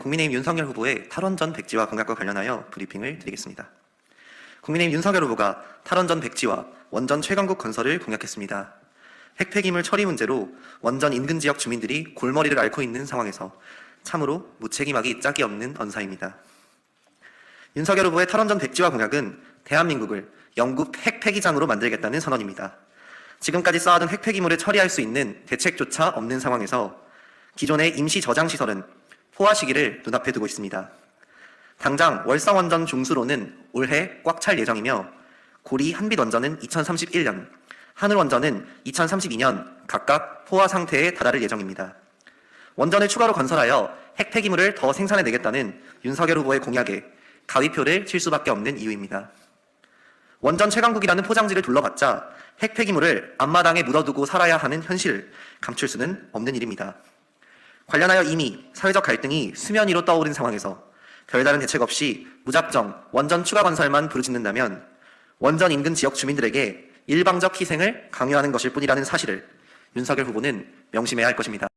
국민의힘 윤석열 후보의 탈원 전 백지화 공약과 관련하여 브리핑을 드리겠습니다. 국민의힘 윤석열 후보가 탈원 전 백지화, 원전 최강국 건설을 공약했습니다. 핵폐기물 처리 문제로 원전 인근 지역 주민들이 골머리를 앓고 있는 상황에서 참으로 무책임하기 짝이 없는 언사입니다. 윤석열 후보의 탈원 전 백지화 공약은 대한민국을 영국 핵폐기장으로 만들겠다는 선언입니다. 지금까지 쌓아둔 핵폐기물을 처리할 수 있는 대책조차 없는 상황에서 기존의 임시 저장 시설은 포화 시기를 눈앞에 두고 있습니다. 당장 월성원전 중수로는 올해 꽉 찰 예정이며 고리 한빛원전은 2031년, 하늘원전은 2032년 각각 포화 상태에 달할 예정입니다. 원전을 추가로 건설하여 핵 폐기물을 더 생산해내겠다는 윤석열 후보의 공약에 가위표를 칠 수밖에 없는 이유입니다. 원전 최강국이라는 포장지를 둘러봤자 핵 폐기물을 앞마당에 묻어두고 살아야 하는 현실을 감출 수는 없는 일입니다. 관련하여 이미 사회적 갈등이 수면 위로 떠오른 상황에서 별다른 대책 없이 무작정 원전 추가 건설만 부르짖는다면 원전 인근 지역 주민들에게 일방적 희생을 강요하는 것일 뿐이라는 사실을 윤석열 후보는 명심해야 할 것입니다.